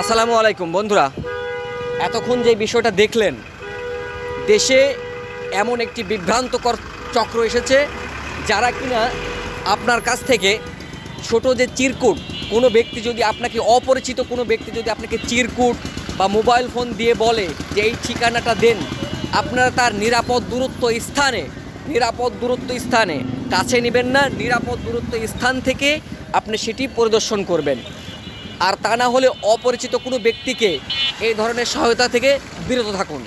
আসসালামু আলাইকুম, বন্ধুরা। এতক্ষণ যে বিষয়টা দেখলেন, দেশে এমন একটি বিভ্রান্তকর চক্র এসেছে, যারা কিনা আপনার কাছ থেকে ছোট যে চিরকুট, কোনো ব্যক্তি যদি আপনাকে অপরিচিত কোনো ব্যক্তি যদি আপনাকে চিরকুট বা মোবাইল ফোন দিয়ে বলে যে এই ঠিকানাটা দেন, আপনারা তার নিরাপদ দূরত্ব স্থানে, নিরাপদ দূরত্ব স্থানে কাছে নেবেন না, নিরাপদ দূরত্ব স্থান থেকে আপনি সেটি পরিদর্শন করবেন। আর তা না হলে অপরিচিত কোনো ব্যক্তিকে এই ধরনের সহায়তা থেকে বিরত থাকুন।